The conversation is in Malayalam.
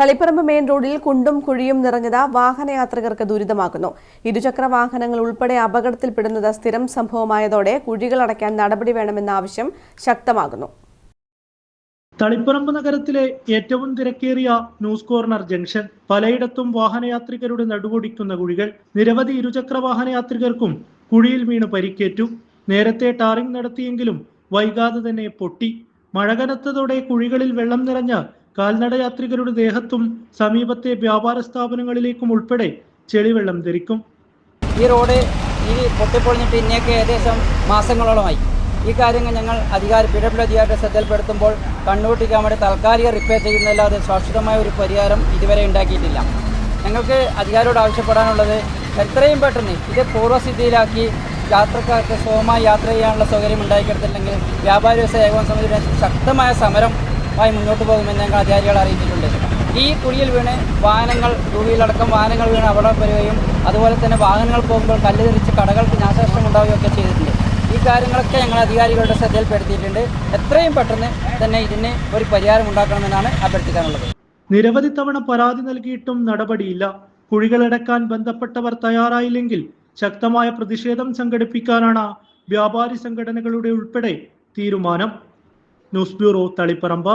തളിപ്പറമ്പ് മെയിൻ റോഡിൽ കുണ്ടും കുഴിയും നിറഞ്ഞത് വാഹനയാത്രികർക്ക് ദുരിതമാക്കുന്നു. ഇരുചക്ര വാഹനങ്ങൾ ഉൾപ്പെടെ അപകടത്തിൽപ്പെടുന്നത് സ്ഥിരം സംഭവമായതോടെ കുഴികൾ അടയ്ക്കാൻ നടപടി വേണമെന്ന ആവശ്യം ശക്തമാകുന്നു. തളിപ്പറമ്പ് നഗരത്തിലെ ഏറ്റവും തിരക്കേറിയ ന്യൂസ് കോർണർ ജംഗ്ഷൻ. പലയിടത്തും വാഹനയാത്രികരുടെ നടുവൊടിക്കുന്ന കുഴികൾ. നിരവധി ഇരുചക്ര വാഹനയാത്രികർക്കും കുഴിയിൽ വീണ് പരിക്കേറ്റു. നേരത്തെ ടാറിംഗ് നടത്തിയെങ്കിലും വൈകാതെ തന്നെ പൊട്ടി. മഴ കനത്തതോടെ കുഴികളിൽ വെള്ളം നിറഞ്ഞ് കാൽനട യാത്രികരുടെ ദേഹത്തും സമീപത്തെ വ്യാപാര സ്ഥാപനങ്ങളിലേക്കും ഉൾപ്പെടെ ചെളിവെള്ളം ധരിക്കും. ഈ റോഡ് ഈ പൊട്ടിപ്പൊളിഞ്ഞിട്ട് ഇന്നേക്ക് ഏകദേശം മാസങ്ങളോളമായി. ഈ കാര്യങ്ങൾ ഞങ്ങൾ അധികാരി പി ഡബ്ല്യു അധികാരിയുടെ ശ്രദ്ധയിൽപ്പെടുത്തുമ്പോൾ കണ്ണൂട്ടിക്കാൻ വേണ്ടി താൽക്കാലിക റിപ്പയർ ചെയ്യുന്നതല്ലാതെ ശാശ്വതമായ ഒരു പരിഹാരം ഇതുവരെ ഉണ്ടാക്കിയിട്ടില്ല. ഞങ്ങൾക്ക് അധികാരിയോട് ആവശ്യപ്പെടാനുള്ളത് എത്രയും പെട്ടെന്ന് ഇത് പൂർവസ്ഥിതിയിലാക്കി യാത്രക്കാർക്ക് സുഖമായി യാത്ര ചെയ്യാനുള്ള സൗകര്യം ഉണ്ടാക്കിയെടുത്തില്ലെങ്കിൽ വ്യാപാരി വ്യവസായ ഏകോപന സമിതിയുടെ ശക്തമായ സമരം ആയി മുന്നോട്ട് പോകുമെന്ന് ഞങ്ങൾ അധികാരികൾ അറിയിച്ചിട്ടുണ്ട്. ഈ കുഴിയിൽ വീണ് വാഹനങ്ങൾ ടൂ വീലടക്കം വാഹനങ്ങൾ വീണ് അപകടം വരികയും അതുപോലെ തന്നെ വാഹനങ്ങൾ പോകുമ്പോൾ കല്ല് തെറിച്ച് കടകൾക്ക് നാശനഷ്ടം ഉണ്ടാവുകയൊക്കെ ചെയ്തിട്ടുണ്ട്. ഈ കാര്യങ്ങളൊക്കെ ഞങ്ങൾ അധികാരികളുടെ ശ്രദ്ധയിൽപ്പെടുത്തിയിട്ടുണ്ട്. എത്രയും പെട്ടെന്ന് തന്നെ ഇതിന് ഒരു പരിഹാരം ഉണ്ടാക്കണമെന്നാണ് അഭ്യർത്ഥിക്കാനുള്ളത്. നിരവധി തവണ പരാതി നൽകിയിട്ടും നടപടിയില്ല. കുഴികളടക്കാൻ ബന്ധപ്പെട്ടവർ തയ്യാറായില്ലെങ്കിൽ ശക്തമായ പ്രതിഷേധം സംഘടിപ്പിക്കാനാണ് വ്യാപാരി സംഘടനകളുടെ ഉൾപ്പെടെ തീരുമാനം. News bureau Taliparamba.